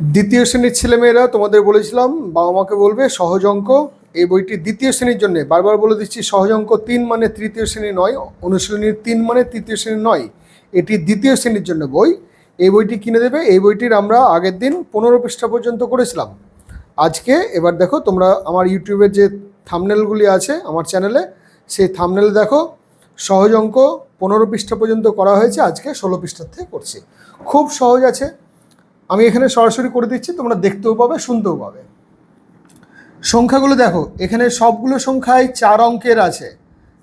দ্বিতীয় শ্রেণির ছেলেমেয়েরা তোমাদের বলেছিলাম, বাবা মাকে বলবে সহজ অঙ্ক এই বইটি দ্বিতীয় শ্রেণির জন্য। বারবার বলে দিচ্ছি সহজ অঙ্ক তিন মানে তৃতীয় শ্রেণি নয়, অনুশীলনীর তিন মানে তৃতীয় শ্রেণি নয়। এটি দ্বিতীয় শ্রেণির জন্য বই। এই বইটি কিনে দেবে। এই বইটির আমরা আগের দিন পনেরো পৃষ্ঠা পর্যন্ত করেছিলাম। আজকে এবার দেখো, তোমরা আমার ইউটিউবের যে থামনেলগুলি আছে আমার চ্যানেলে সেই থামনেল দেখো সহজ অঙ্ক পনেরো পৃষ্ঠা পর্যন্ত করা হয়েছে। আজকে ষোলো পৃষ্ঠার থেকে করছি। খুব সহজ আছে। আমি এখানে সরাসরি করে দিচ্ছি, তোমরা দেখতেও পাবে, শুনতেও পাবে। সংখ্যাগুলো দেখো, এখানে সবগুলো সংখ্যায় চার অঙ্কের আছে।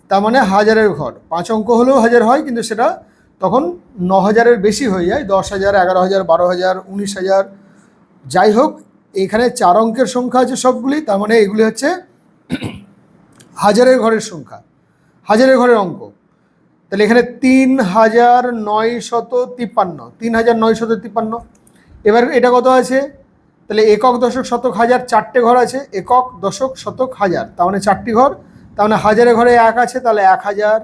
তার মানে হাজারের ঘর। পাঁচ অঙ্ক হলেও হাজার হয়, কিন্তু সেটা তখন ন হাজারের বেশি হয়ে যায়, দশ হাজার, এগারো হাজার, বারো হাজার, উনিশ হাজার। যাই হোক, এখানে চার অঙ্কের সংখ্যা আছে সবগুলি, তার মানে এগুলি হচ্ছে হাজারের ঘরের সংখ্যা, হাজারের ঘরের অঙ্ক। তাহলে এখানে তিন হাজার নয় শত তিপ্পান্ন, তিন হাজার নয় শত তিপ্পান্ন। এবার এটা কত আছে? তাহলে একক দশক শতক হাজার চারটে ঘর আছে। একক দশক শতক হাজার। তার মানে চারটি ঘর। তার মানে হাজারে ঘরে এক আছে, তাহলে এক হাজার।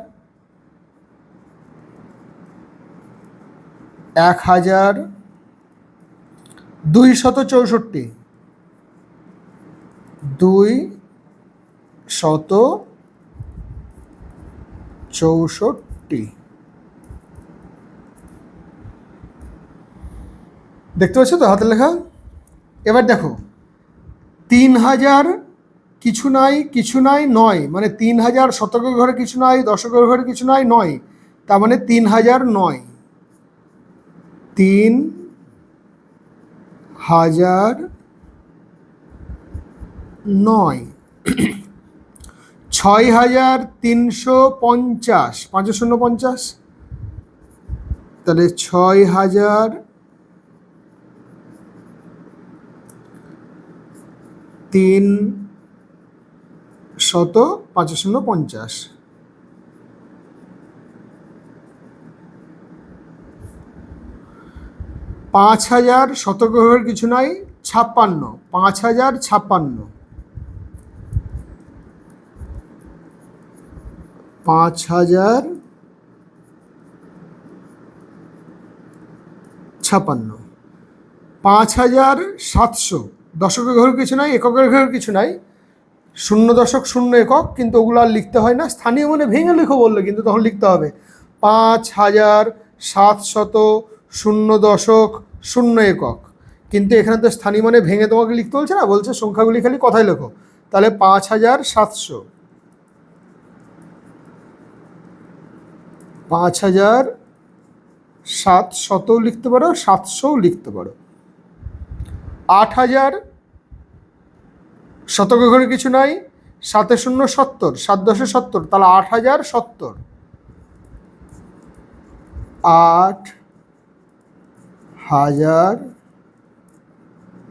এক হাজার দুই শত চৌষট্টি। দুই শত চৌষট্টি। দেখতে পাচ্ছ তো হাতের লেখা? এবার দেখো, তিন হাজার কিছু নাই কিছু নাই, নয়। মানে তিন হাজার শতকের ঘরে কিছু নাই, দশকের ঘরে কিছু নাই, নয়। তার মানে তিন হাজার নয়। তিন হাজার নয়। ছয় হাজার তিনশো পঞ্চাশ। পাঁচশো শূন্য পঞ্চাশ। তাহলে ছয় হাজার তিন শত পাঁচশো শূন্য পঞ্চাশ। পাঁচ হাজার শতগ্রহের কিছু নাই, ছাপ্পান্ন। পাঁচ হাজার ছাপ্পান্ন। পাঁচ হাজার ছাপান্ন পাঁচ হাজার সাতশো। দশকের ঘর কিছু নাই, এককের ঘর কিছু নাই। শূন্য দশক, শূন্য একক, কিন্তু ওগুলো আর লিখতে হয় না। স্থানীয় মানে ভেঙে লিখো বলল কিন্তু তখন লিখতে হবে। পাঁচ হাজার সাতশত শূন্য দশক, শূন্য একক। কিন্তু এখানে তো স্থানীয় মানে ভেঙে তোমাকে লিখতে বলছে না, বলছে সংখ্যাগুলি খালি কথাই লেখো। তাহলে পাঁচ হাজার সাতশো। পাঁচ হাজার সাত শতও লিখতে পারো, সাতশোও লিখতে পারো। আট হাজার, শতক ঘরে কিছু নাই, সাতে শূন্য সত্তর, সাত দশে সত্তর, তাহলে আট হাজার সত্তর। আট হাজার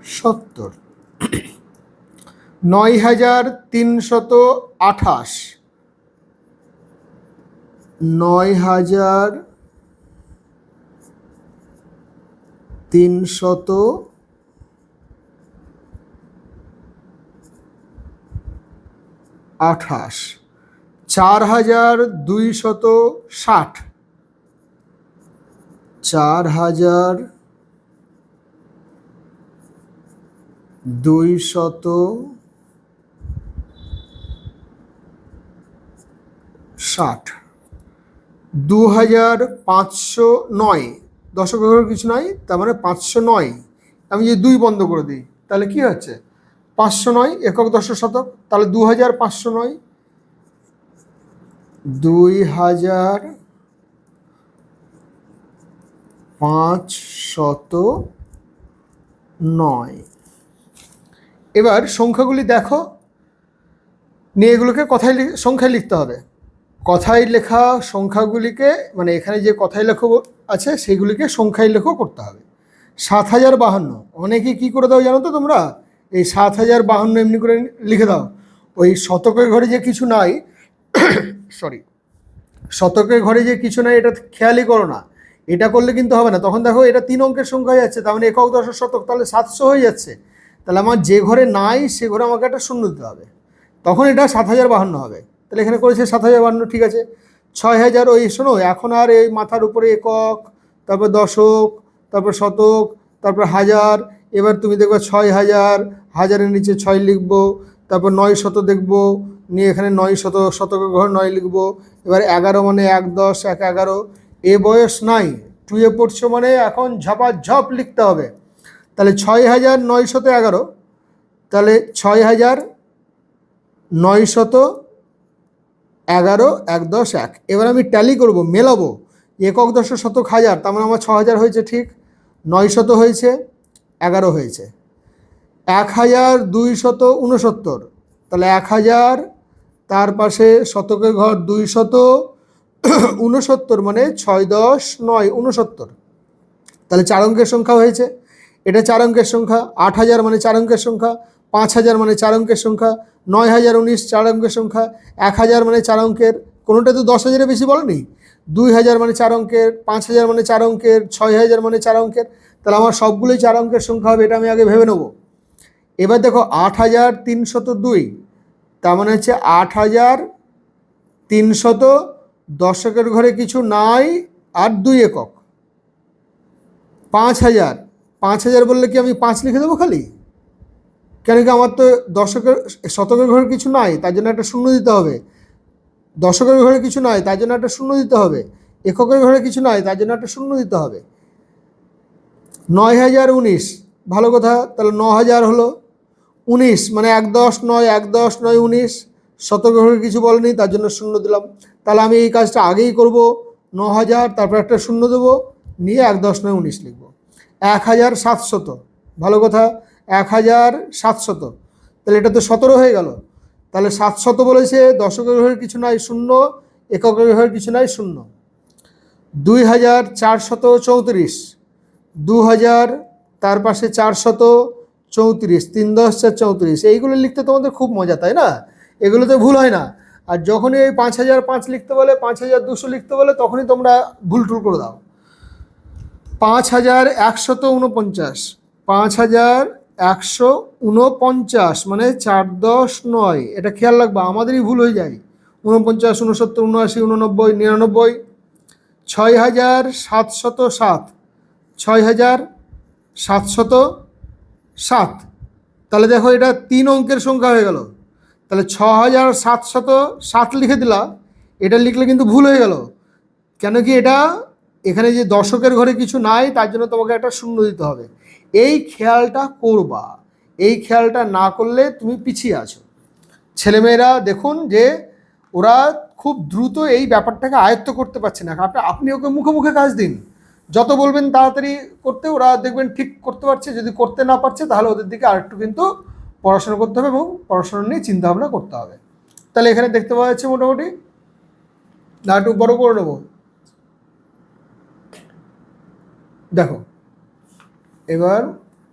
সত্তর। নয় হাজার তিনশত আঠাশ। নয় হাজার তিনশত আঠাশ। চার হাজার দুইশত ষাট। চার হাজার দুইশত ষাট। দু হাজার পাঁচশো নয়। দশক কিছু নয় তার মানে পাঁচশো নয়। আমি যদি দুই বন্ধ করে দিই, তাহলে কি হচ্ছে? পাঁচশো নয়, একক দশ শতক, তাহলে দু হাজার পাঁচশো নয়। দুই হাজার পাঁচ শত নয়। এবার সংখ্যাগুলি দেখো। নিয়ে এগুলোকে কথায় সংখ্যায় লিখতে হবে। কথায় লেখা সংখ্যাগুলিকে মানে এখানে যে কথায় লেখো আছে সেগুলিকে সংখ্যায় লেখো করতে হবে। সাত হাজার বাহান্ন। অনেকে কী করে দাও জানো তো তোমরা? এই সাত হাজার বাহান্ন এমনি করে লিখে দাও। ওই শতকের ঘরে যে কিছু নাই সরি শতকের ঘরে যে কিছু নাই, এটা খেয়ালই করো না। এটা করলে কিন্তু হবে না। তখন দেখো এটা তিন অঙ্কের সংখ্যা হয়ে যাচ্ছে, তার মানে একক দশ শতক, তাহলে সাতশো হয়ে যাচ্ছে। তাহলে আমার যে ঘরে নাই, সে ঘরে আমাকে একটা শূন্য দিতে হবে। তখন এটা সাত হাজার বাহান্ন হবে। তাহলে এখানে করেছে সাত হাজার বাহান্ন, ঠিক আছে। ছয় হাজার, ওই শোনো, এখন আর এই মাথার উপরে একক, তারপর দশক, তারপর শতক, তারপর হাজার, এবার তুমি দেখবে ছয় হাজার হাজারের নিচে ছয় লিখব, তারপর নয় শত দেখব, নিয়ে এখানে নয় শত, শতক ঘর নয় লিখব। এবার এগারো মানে এক দশ, এক এগারো। এ বয়স নাই টুয়ে পড়ছো মানে এখন ঝপা ঝপ লিখতে হবে। তাহলে ছয় হাজার নয় শত এগারো, তাহলে ছয় হাজার নয় শত এগারো, এক দশ, এক। এবার আমি ট্যালি করব, মেলাবো। একক দশ শতক হাজার, তার মানে আমার ছ হাজার হয়েছে ঠিক, নয় শত হয়েছে, এগারো হয়েছে। এক হাজার দুই শত উনসত্তর তাহলে এক হাজার, তার পাশে শতকের ঘর দুই শত উনসত্তর মানে ছয় দশ নয় উনসত্তর তাহলে চার অঙ্কের সংখ্যা হয়েছে। এটা চার অঙ্কের সংখ্যা, আট হাজার মানে চার অঙ্কের সংখ্যা, পাঁচ হাজার মানে চার অঙ্কের সংখ্যা, নয় হাজার উনিশ চার অঙ্কের সংখ্যা, এক হাজার মানে চার অঙ্কের, কোনোটা তো দশ হাজারের বেশি বলেনি? দুই হাজার মানে চার অঙ্কের, পাঁচ হাজার মানে চার অঙ্কের, ছয় হাজার মানে চার অঙ্কের। তাহলে আমার সবগুলোই চার অঙ্কের সংখ্যা হবে, এটা আমি আগে ভেবে নেব। এবার দেখো আট হাজার তিনশত দুই, তার মানে হচ্ছে আট হাজার তিনশত দশকের ঘরে কিছু নাই আর দুই একক। পাঁচ হাজার পাঁচ হাজার বললে কি আমি পাঁচ লিখে দেবো খালি? কেন কি আমার তো দশকের, শতকের ঘরে কিছু নাই, তার জন্য একটা শূন্য দিতে হবে। দশকের ঘরে কিছু নাই, তার জন্য একটা শূন্য দিতে হবে। এককের ঘরে কিছু নাই, তার জন্য একটা শূন্য দিতে হবে। নয় হাজার উনিশ, ভালো কথা, তাহলে ন হাজার হলো। উনিশ মানে এক দশ নয়, এক দশ নয়, উনিশ। শতকের ঘরে কিছু বলেনি, তার জন্য শূন্য দিলাম। তাহলে আমি এই কাজটা আগেই করব। ন হাজার, তারপর একটা শূন্য দেবো। নিয়ে এক দশ নয়, উনিশ লিখব। এক হাজার সাতশত। ভালো কথা, এক হাজার সাতশত। তাহলে এটা তো সতেরো হয়ে গেল। তাহলে সাতশত বলেছে, দশকের ঘরের কিছু নাই, শূন্য। এককের ঘরের কিছু নাই, শূন্য। দুই হাজার চারশত চৌত্রিশ। দু হাজার, তার পাশে চারশত। চৌত্রিশ, তিন দশ চার চৌত্রিশ, এইগুলো লিখতে তোমাদের খুব মজা, তাই না? এগুলোতে ভুল হয় না। আর যখনই এই পাঁচ হাজার পাঁচ লিখতে বলে, পাঁচ হাজার দুশো লিখতে বলে, তখনই তোমরা ভুল টুল করে দাও। পাঁচ হাজার একশত উনপঞ্চাশ, পাঁচ হাজার একশো উনপঞ্চাশ মানে চার দশ নয়। এটা খেয়াল রাখবা, আমাদেরই ভুল হয়ে যায়। উনপঞ্চাশ, উনসত্তর, উনআশি, উননব্বই, নিরানব্বই, ছয় হাজার সাতশত সাত, ছয় হাজার সাতশত সাত। তাহলে দেখো এটা তিন অঙ্কের সংখ্যা হয়ে গেল। তাহলে ছ হাজার সাতশত সাত লিখে দিলা, এটা লিখলে কিন্তু ভুল হয়ে গেল। কেন কি এটা এখানে যে দশকের ঘরে কিছু নাই, তার জন্য তোমাকে একটা শূন্য দিতে হবে। এই খেয়ালটা করবা। এই খেয়ালটা না করলে তুমি পিছিয়ে আছো। ছেলেমেয়েরা দেখুন যে ওরা খুব দ্রুত এই ব্যাপারটাকে আয়ত্ত করতে পারছে না। আপনি আপনি ওকে মুখে মুখে কাজ দিন। যত বলবেন তাড়াতাড়ি করতে, ওরা দেখবেন ঠিক করতে পারছে, যদি করতে না পারছে, তাহলে ওদের দিকে আরেকটু কিন্তু পড়াশোনা করতে হবে এবং পড়াশোনা নিয়ে চিন্তাভাবনা করতে হবে। তাহলে এখানে দেখতে পাওয়া যাচ্ছে মোটামুটি, না একটু বড় করে নেব। দেখো, এবার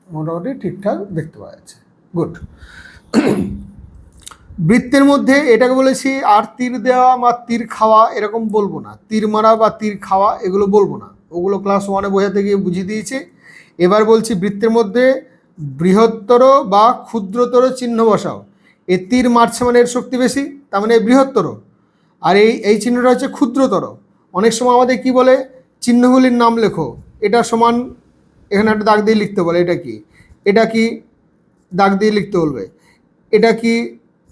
মোটামুটি ঠিকঠাক দেখতে পাওয়া যাচ্ছে। গুড বৃত্তের মধ্যে এটাকে বলেছি, আর তীর দেওয়া বা তীর খাওয়া এরকম বলব না। তীর মারা বা তীর খাওয়া এগুলো বলব না। ওগুলো ক্লাস ওয়ানে বোঝাতে গিয়ে বুঝিয়ে দিয়েছে। এবার বলছি বৃত্তের মধ্যে বৃহত্তর বা ক্ষুদ্রতর চিহ্ন বসাও। এ তীর মারছে মানে এর শক্তি বেশি, তার মানে বৃহত্তর। আর এই এই চিহ্নটা হচ্ছে ক্ষুদ্রতর। অনেক সময় আমাদের কি বলে? চিহ্নগুলির নাম লেখো। এটা সমান, এখানে একটা দাগ দিয়ে লিখতে বলে, এটা কি? এটা কি দাগ দিয়ে লিখতে বলবে? এটা কি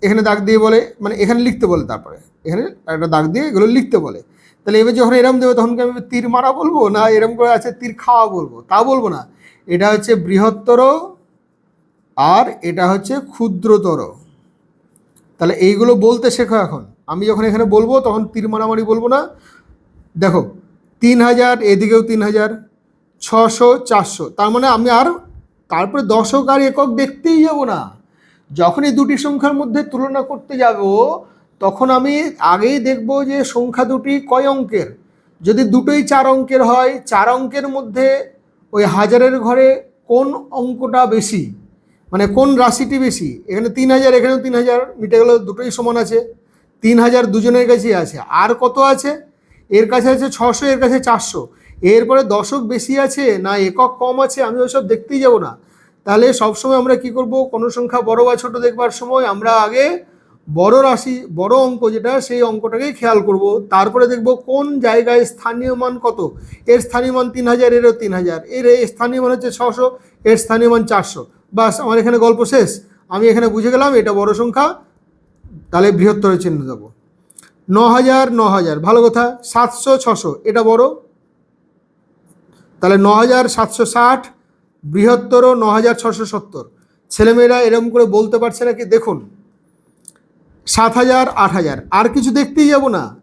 এখানে দাগ দিয়ে বলে? মানে এখানে লিখতে বলে তারপরে। এখানে একটা দাগ দিয়ে এগুলো লিখতে বলে। তাহলে এবার যখন এরম দেবে, তখন আমি তীর মারা বলব? না, এরম করে আছে, তীর খাওয়া বলব? তা বলব না। এটা হচ্ছে বৃহত্তর আর এটা হচ্ছে ক্ষুদ্রতর। তাহলে এইগুলো বলতে শেখো এখন। আমি যখন এখানে বলব, তখন তীর মারামারি বলব না। দেখো, তিন হাজার, এদিকেও তিন হাজার, ছশো, চারশো। তার মানে আমি আর তারপরে দশক আর একক দেখতেই যাব না। যখন এই দুটি সংখ্যার মধ্যে তুলনা করতে যাব তখন আমি আগেই দেখব যে সংখ্যা দুটি কয় অঙ্কের? যদি দুটোই চার অঙ্কের হয়, চার অঙ্কের মধ্যে ওই হাজারের ঘরে কোন অঙ্কটা বেশি? মানে কোন রাশিটি বেশি? এখানে তিন হাজার, এখানেও তিন হাজার, মিটে গেল দুটোই সমান আছে। তিন হাজার দুজনের কাছেই আছে। আর কত আছে? এর কাছে আছে ছশো, এর কাছে চারশো। এরপরে দশক বেশি আছে না একক কম আছে, আমি ওসব দেখতেই যাব না। তাহলে সবসময় আমরা কি করব? কোনো সংখ্যা বড় বা ছোট দেখবার সময় আমরা আগে বড় রাশি, বড় অঙ্ক যেটা, সেই অঙ্কটাকেই খেয়াল করব। তারপরে দেখব কোন জায়গায় স্থানীয় মান কত? এর স্থানীয় মান তিন হাজার, এরও তিন হাজার। এর স্থানীয় মান হচ্ছে ছশো, এর স্থানীয় মান চারশো। বাস আমার এখানে গল্প শেষ। আমি এখানে বুঝে গেলাম, এটা বড় সংখ্যা, তাহলে বৃহত্তর চিহ্ন দেবো। ন হাজার ন হাজার, ভালো কথা, সাতশো, ছশো, এটা বড়। তাহলে ন হাজার, সাতশো, ষাট, বৃহত্তর, ন হাজার, ছশো সত্তর। ছেলেমেয়েরা এরকম করে বলতে পারছে নাকি? দেখুন। সাত হাজার, আট হাজার। আর কিছু দেখতেই যাব না।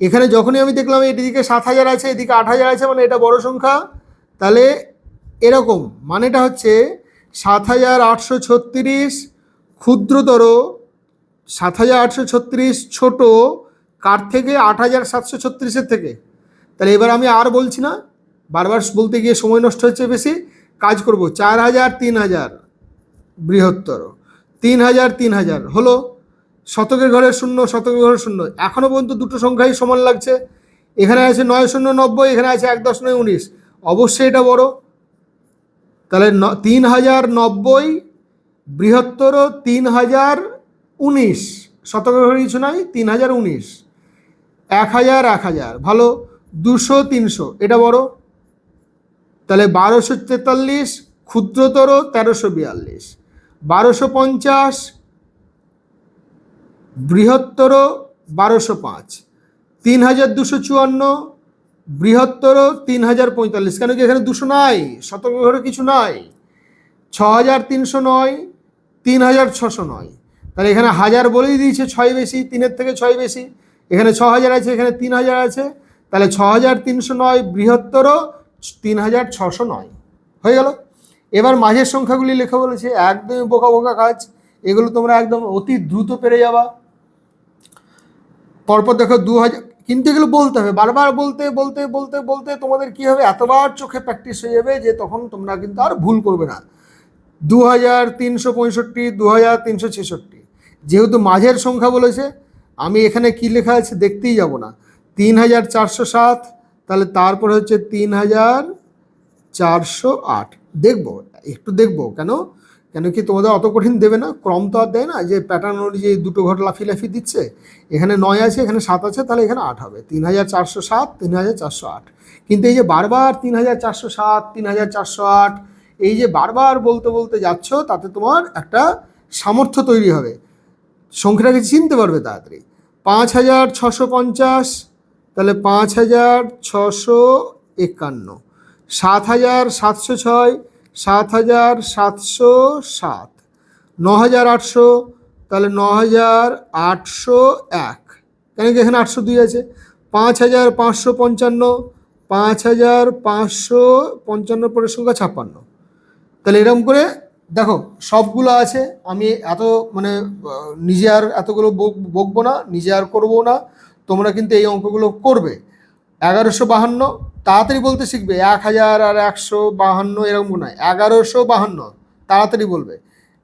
এখানে যখনই আমি দেখলাম এদিকে সাত হাজার আছে, এদিকে আট হাজার আছে মানে এটা বড় সংখ্যা, তাহলে এরকম। মানেটা হচ্ছে সাত হাজার আটশো ছত্রিশ ক্ষুদ্রতর, সাত হাজার আটশো ছত্রিশ ছোটো, কার থেকে? আট হাজার সাতশো ছত্রিশের থেকে। তাহলে এবার আমি আর বলছি না, বারবার বলতে গিয়ে সময় নষ্ট হচ্ছে বেশি, কাজ করব। চার হাজার, তিন হাজার, বৃহত্তর। তিন হাজার তিন হাজার, হলো শতকের ঘরে শূন্য, শতকের ঘরে শূন্য। এখনও পর্যন্ত দুটো সংখ্যাই সমান লাগছে। এখানে আছে নয় শূন্য নব্বই, এখানে আছে এক দশ নয় উনিশ। অবশ্যই এটা বড়। তাহলে তিন হাজার নব্বই, বৃহত্তর তিন হাজার উনিশ। শতকের ঘরে কিছু নাই, তিন হাজার উনিশ। এক হাজার এক হাজার। ভালো, দুশো, তিনশো। এটা বড়। তাহলে বারোশো তেতাল্লিশ, ক্ষুদ্রতর তেরোশো বিয়াল্লিশ। বারোশো পঞ্চাশ বৃহত্তর বারোশো পাঁচ তিন হাজার দুশো চুয়ান্ন, বৃহত্তর তিন হাজার পঁয়তাল্লিশ। কেন কি এখানে দুশো নাই? শতক ঘরে কিছু নাই। ছ হাজার তিনশো নয় তিন হাজার ছশো নয়। তাহলে এখানে হাজার বলেই দিয়েছে, ছয় বেশি, তিনের থেকে ছয় বেশি। এখানে ছ হাজার আছে, এখানে তিন হাজার আছে। তাহলে ছ হাজার তিনশো নয়, বৃহত্তর তিন হাজার ছশো নয়। হয়ে গেল। এবার মাঝের সংখ্যাগুলি লেখা বলেছে, একদমই বোকা বোকা কাজ। এগুলো তোমরা একদম অতি দ্রুত পেরে যাবা। পরপর দেখো দু হাজার, কিন্তু এগুলো বলতে হবে, বারবার বলতে বলতে বলতে বলতে তোমাদের কি হবে? এতবার চোখে প্র্যাকটিস হয়ে যাবে যে তখন তোমরা কিন্তু আর ভুল করবে না। দু হাজার তিনশো পঁয়ষট্টি, দু হাজার তিনশো ছেষট্টি। যেহেতু মাঝের সংখ্যা বলেছে, আমি এখানে কি লেখা আছে দেখতেই যাব না। তিন হাজার চারশো সাত, তাহলে তারপরে হচ্ছে তিন হাজার চারশো আট। দেখব, একটু দেখব কেন? কেন কি তোমাদের অত কঠিন দেবে না? ক্রম তো আর দেয় না। যে প্যাটার্ন অনুযায়ী দুটো ঘর লাফি দিচ্ছে, এখানে নয় আছে, এখানে সাত আছে, তাহলে এখানে আট হবে। তিন হাজার চারশো সাত, তিন হাজার চারশো আট। কিন্তু এই যে বারবার তিন হাজার চারশো সাত, তিন হাজার চারশো আট, এই যে বারবার বলতে বলতে যাচ্ছ, তাতে তোমার একটা সামর্থ্য তৈরি হবে। সংখ্যাটাকে চিনতে পারবে তাড়াতাড়ি? পাঁচ হাজার ছশো পঞ্চাশ, তাহলে পাঁচ হাজার ছশো একান্ন। সাত হাজার সাতশো ছয় সাত হাজার সাতশো সাত। ন হাজার আটশো, তাহলে ন হাজার আটশো এক। কেন কি এখানে আটশো দুই আছে? পাঁচ হাজার পাঁচশো পঞ্চান্ন, পাঁচ হাজার পাঁচশো পঞ্চান্ন পরের সংখ্যা ছাপ্পান্ন। তাহলে এরকম করে, দেখো, সবগুলো আছে, আমি এত মানে নিজে আর এতগুলো বক- বকবো না, নিজে আর করব না, তোমরা কিন্তু এই অঙ্কগুলো করবে। এগারোশো বাহান্ন তাড়াতাড়ি বলতে শিখবে। এক হাজার আর একশো বাহান্ন এরকম নয় এগারোশো বাহান্ন, তাড়াতাড়ি বলবে।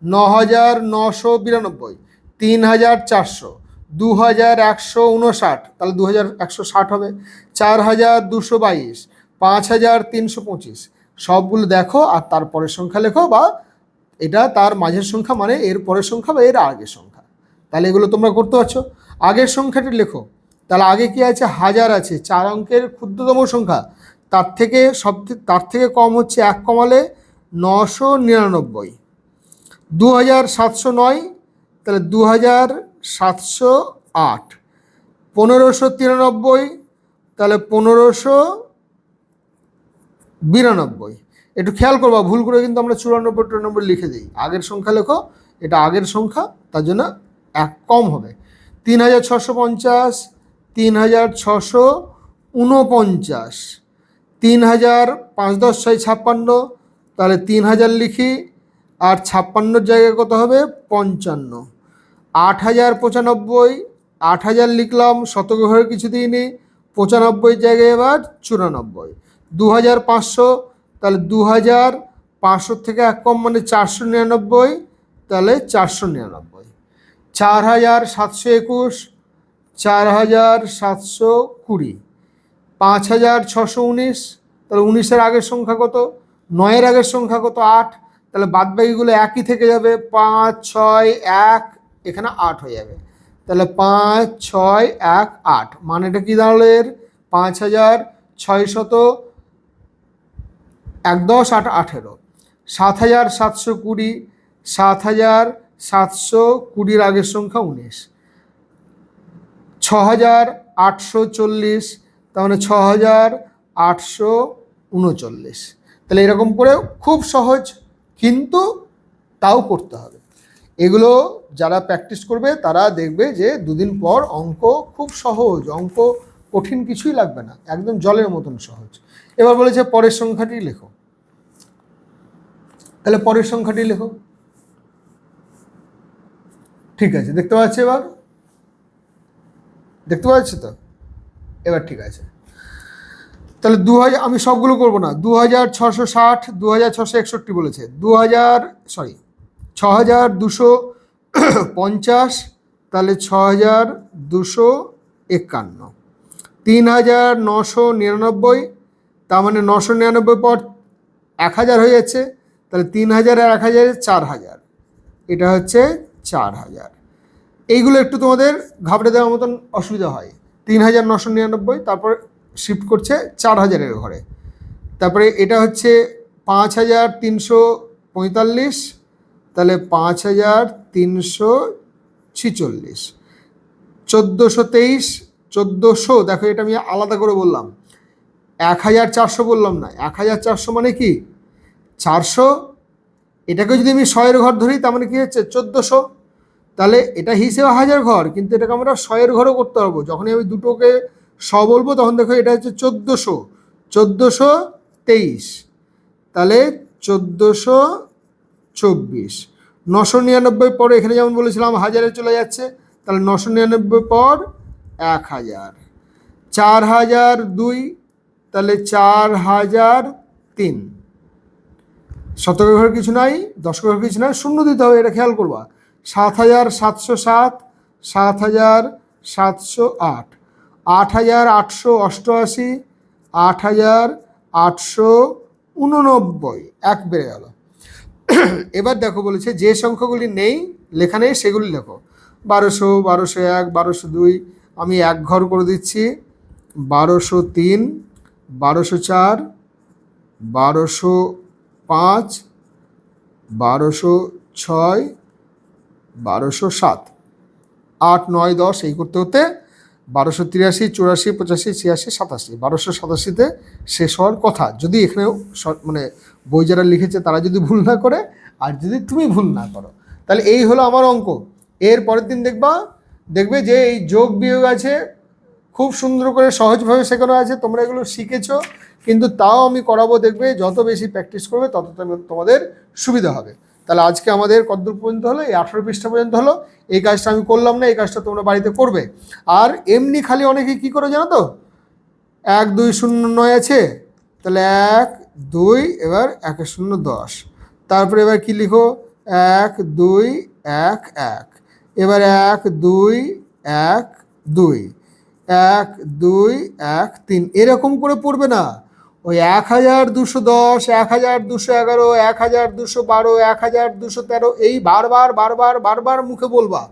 ন হাজার নশো বিরানব্বই, তিন হাজার চারশো, দু হাজার একশো উনষাট তাহলে দু হাজার একশো ষাট হবে। চার হাজার দুশো বাইশ, পাঁচ হাজার তিনশো পঁচিশ। সবগুলো দেখো আর তার পরের সংখ্যা লেখো বা এটা তার মাঝের সংখ্যা মানে এর পরের সংখ্যা বা এর আগের সংখ্যা। তাহলে এগুলো তোমরা করতে পারছ। আগের সংখ্যাটি লেখো। তাহলে আগে কি আছে? হাজার আছে। চার অঙ্কের ক্ষুদ্রতম সংখ্যা। তার থেকে সব তার থেকে কম হচ্ছে এক কমালে নশো নিরানব্বই। দু হাজার সাতশো নয়, তাহলে দু হাজার সাতশো আট। পনেরোশো তিরানব্বই, তাহলে পনেরোশো বিরানব্বই। একটু খেয়াল করবা ভুল করে কিন্তু আমরা চুরানব্বই টুরানব্বই লিখে দিই। আগের সংখ্যা লেখো, এটা আগের সংখ্যা, তার জন্য এক কম হবে। তিন হাজার ছশো পঞ্চাশ তিন হাজার ছশো উনপঞ্চাশ তিন হাজার পাঁচ দশ ছয় ছাপ্পান্ন, তাহলে তিন হাজার লিখি, আর ছাপ্পান্নর জায়গায় কত হবে? পঞ্চান্ন। আট হাজার পঁচানব্বই আট হাজার লিখলাম, শতক ঘরে কিছু দিইনি, পঁচানব্বই জায়গায় এবার চুরানব্বই। দু হাজার পাঁচশো, তাহলে দু হাজার পাঁচশো থেকে এক কম মানে চারশো নিরানব্বই, তাহলে চারশো নিরানব্বই। চার হাজার সাতশো একুশ চার হাজার সাতশো কুড়ি। পাঁচ হাজার ছশো উনিশ, তাহলে উনিশের আগের সংখ্যা কত? নয়ের আগের সংখ্যা কত? আট। তাহলে বাদবাকিগুলো একই থেকে যাবে। পাঁচ, ছয়, এক, এখানে আট হয়ে যাবে। তাহলে পাঁচ, ছয়, এক, আট। মানেটা কি দাঁড়াল এর? পাঁচ হাজার ছয়শত এক দশ, আট, আঠেরো। সাত হাজার সাতশো কুড়ি সাত হাজার সাতশো কুড়ির আগের সংখ্যা উনিশ। ছ হাজার আটশো চল্লিশ তার মানে ছ হাজার আটশো উনচল্লিশ। তাহলে এরকম করে খুব সহজ, কিন্তু তাও করতে হবে। এগুলো যারা প্র্যাকটিস করবে, তারা দেখবে যে দুদিন পর অঙ্ক খুব সহজ, অঙ্ক কঠিন কিছুই লাগবে না, একদম জলের মতন সহজ। এবার বলেছে পরের সংখ্যাটি লেখো। তাহলে পরের সংখ্যাটি লেখো। ঠিক আছে, দেখতে পাচ্ছি এবার? দেখতে পাচ্ছি তো? এবার ঠিক আছে। তাহলে দু হাজার আমি সবগুলো করব না। দু হাজার ছশো ষাট দু হাজার ছশো একষট্টি বলেছে। দু হাজার সরি ছ হাজার দুশো পঞ্চাশ, তাহলে ছ হাজার দুশো একান্ন। তিন হাজার নশো নিরানব্বই, তার মানে নশো নিরানব্বই পর এক হাজার হয়ে যাচ্ছে, তাহলে তিন হাজার আর এক হাজার চার হাজার এটা হচ্ছে চার হাজার এইগুলো একটু তোমাদের ঘাবড়ে দেওয়ার মতন অসুবিধা হয়। তিন হাজার নশো নিরানব্বই, তারপর শিফট করছে চার হাজারের ঘরে। তারপরে এটা হচ্ছে পাঁচ হাজার তিনশো পঁয়তাল্লিশ, তাহলে পাঁচ হাজার তিনশো ছিচল্লিশ। চোদ্দোশো তেইশ, চোদ্দোশো, দেখো এটা আমি আলাদা করে বললাম। এক হাজার চারশো বললাম না, এক হাজার চারশো মানে কি? চারশো, এটাকে যদি আমি শয়ের ঘর ধরি, তার মানে কি হচ্ছে? চোদ্দোশো তাহলে এটা হিসেবে হাজার ঘর, কিন্তু এটাকে আমরা শয়ের ঘরও করতে পারব। যখনই আমি দুটোকে শ বলব, তখন দেখো এটা হচ্ছে চোদ্দোশো চোদ্দোশো তেইশ। তাহলে চোদ্দোশো চব্বিশ। নশো নিরানব্বই পরে এখানে যেমন বলেছিলাম হাজারে চলে যাচ্ছে, তাহলে নশো নিরানব্বই পর এক হাজার। চার হাজার দুই, তাহলে চার হাজার তিন। শতকের ঘর কিছু নাই, দশকের ঘর কিছু নাই, শূন্য দিতে হবে, এটা খেয়াল করবা। সাত হাজার সাতশো সাত সাত হাজার সাতশো আট আট হাজার আটশো অষ্টআশি, আট হাজার আটশো উননব্বই। এক বেড়ে গেল। এবার দেখো বলেছে, যে সংখ্যাগুলি নেই, লেখা নেই, সেগুলি লেখো। বারোশো বারোশো এক, বারোশো দুই, আমি এক ঘর করে দিচ্ছি। বারোশো তিন, বারোশো চার, বারোশো পাঁচ, বারোশো ছয় বারোশো সাত। আট, নয়, দশ এই করতে হতে বারোশো তিরাশি, চুরাশি, পঁচাশি, ছিয়াশি, সাতাশি। বারোশো সাতাশিতে শেষ হওয়ার কথা। যদি এখানে মানে বই যারা লিখেছে তারা যদি ভুল না করে, আর যদি তুমি ভুল না করো। তাহলে এই হলো আমার অঙ্ক। এর পরের দিন দেখবা, দেখবে যে এই যোগ বিয়োগ আছে, খুব সুন্দর করে সহজভাবে শেখানো আছে, তোমরা এগুলো শিখেছো, কিন্তু তাও আমি করাবো দেখবে, যত বেশি প্র্যাকটিস করবে, তত তোমাদের সুবিধা হবে। তাহলে আজকে আমাদের কতদূর পর্যন্ত হলো? এই আঠেরো পৃষ্ঠা পর্যন্ত হলো। এই কাজটা আমি করলাম না, এই কাজটা তোমরা বাড়িতে করবে। আর এমনি খালি অনেকে কি করে জানো তো? এক, দুই, শূন্য, নয় আছে। তাহলে এক, দুই, এবার এক শূন্য, দশ। তারপরে এবার কি লিখো? এক, দুই, এক এক। এবার এক, দুই এক দুই। এক দুই, এক, তিন। এরকম করে পড়বে না। ওই এক হাজার দুশো দশ, এক হাজার দুশো এগারো, এক হাজার দুশো বারো, এক হাজার দুশো তেরো, এই বারবার বারবার বারবার মুখে বলবা।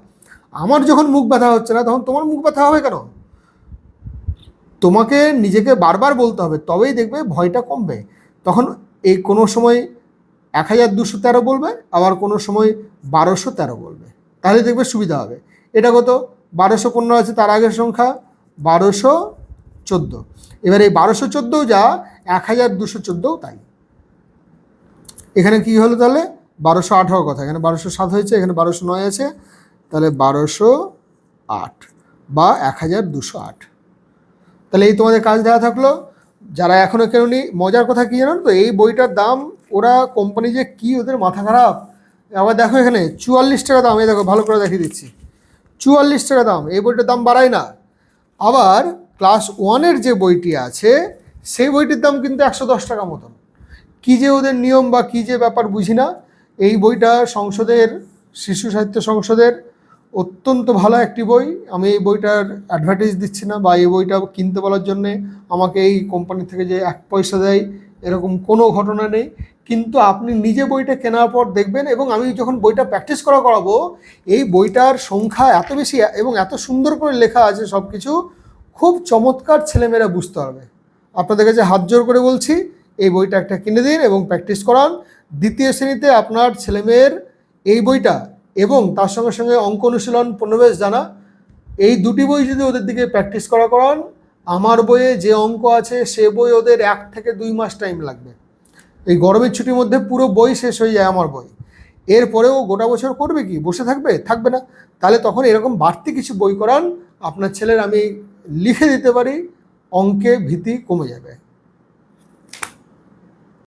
আমার যখন মুখ ব্যথা হচ্ছে না, তখন তোমার মুখ ব্যথা হবে কেন? তোমাকে নিজেকে বারবার বলতে হবে, তবেই দেখবে ভয়টা কমবে। তখন এই কোনো সময় এক হাজার দুশো তেরো বলবে, আবার কোনো সময় বারোশো তেরো বলবে। তাহলে দেখবে সুবিধা হবে। এটা কত? বারোশো পনেরো আছে, তার আগের সংখ্যা বারোশো চোদ্দ। এবার এই বারোশো চোদ্দ যা এক হাজার দুশো চোদ্দোও তাই। এখানে কি হলো তাহলে? বারোশো হওয়ার কথা। এখানে বারোশো সাত হয়েছে, এখানে বারোশো নয় আছে। তাহলে বারোশো আট বা এক হাজার দুশো আট। তাহলে এই তোমাদের কাজ দেওয়া থাকল। যারা এখনও কেননি, মজার কথা কি জানো তো? এই বইটার দাম, ওরা কোম্পানি যে কি ওদের মাথা খারাপ। আবার দেখো এখানে, চুয়াল্লিশ টাকা দাম, এই দেখো, ভালো করে দেখিয়ে দিচ্ছি। চুয়াল্লিশ টাকা দাম, এই বইটার দাম বাড়ায় না। আবার ক্লাস ওয়ানের যে বইটি আছে সেই বইটির দাম কিন্তু একশো দশ টাকা মতন। কী যে ওদের নিয়ম বা কী যে ব্যাপার বুঝি না, এই বইটা সংসদের, শিশু সাহিত্য সংসদের অত্যন্ত ভালো একটি বই। আমি এই বইটার অ্যাডভার্টাইজ দিচ্ছি না বা এই বইটা কিনতে বলার জন্যে আমাকে এই কোম্পানি থেকে যে এক পয়সা দেয়, এরকম কোনো ঘটনা নেই। কিন্তু আপনি নিজে বইটা কেনার পর দেখবেন এবং আমি যখন বইটা প্র্যাকটিস করা করাবো, এই বইটার সংখ্যা এত বেশি এবং এত সুন্দর করে লেখা আছে সব কিছু খুব চমৎকার ছেলেমেয়েরা বুঝতে পারবে। আপনাদের কাছে হাত জোর করে বলছি, এই বইটা একটা কিনে দিন এবং প্র্যাকটিস করান। দ্বিতীয় শ্রেণীতে আপনার ছেলেমেয়ের এই বইটা এবং তার সঙ্গে সঙ্গে অঙ্ক অনুশীলন পণ্যবেশ জানা। এই দুটি বই যদি ওদের দিকে প্র্যাকটিস করা করান, আমার বইয়ে যে অঙ্ক আছে সে বই ওদের এক থেকে দুই মাস টাইম লাগবে। এই গরমের ছুটির মধ্যে পুরো বই শেষ হয়ে যায় আমার বই। এরপরেও গোটা বছর করবে কি? বসে থাকবে? থাকবে না। তাহলে তখন এরকম বাড়তি কিছু বই করান। আপনার ছেলের আমি লিখে দিতে পারি। অঙ্কে ভীতি কমে যাবে।